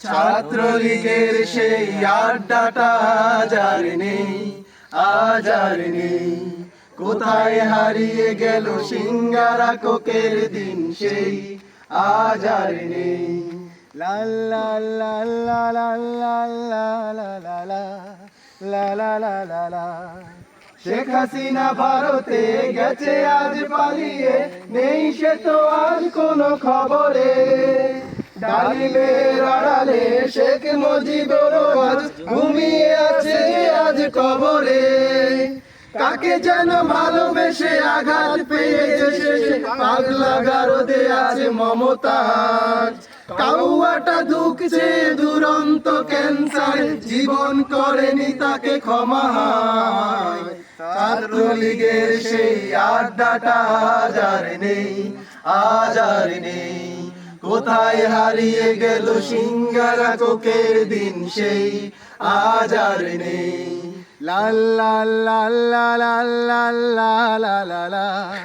ছাত্রলীগের সেই আড্ডাটা আজ আর নেই আজ আর নেই কোথায় হারিয়ে গেল সিঙ্গারা কোকের দিন সেই আজ আর নেই লা লা লা লা লা লা লা লা লা লা লা লা লা লা লা শেখ হাসিনা ভারতে গেছে, আজ পালিয়ে নেই সে তো আর কোনো খবরে। ডালিমের আড়ালে শেখ মুজিবের ঘুমিয়ে আছে আজ কবরে। কাকে যেন ভালোবেসে আঘাত পেয়েছে সে পাগলা গারদে আছে মমতাজ কাউয়াটা দুঃখছে দুরন্ত ক্যান্সার, জীবন করেনি তাকে ক্ষমা। সেই আড্ডাটা আজার নেই আজার নেই কোথায় হারিয়ে গেল সিঙ্গারা কোকের দিন সেই আজার নেই লাল লাল লাল লাল লাল লাল লাল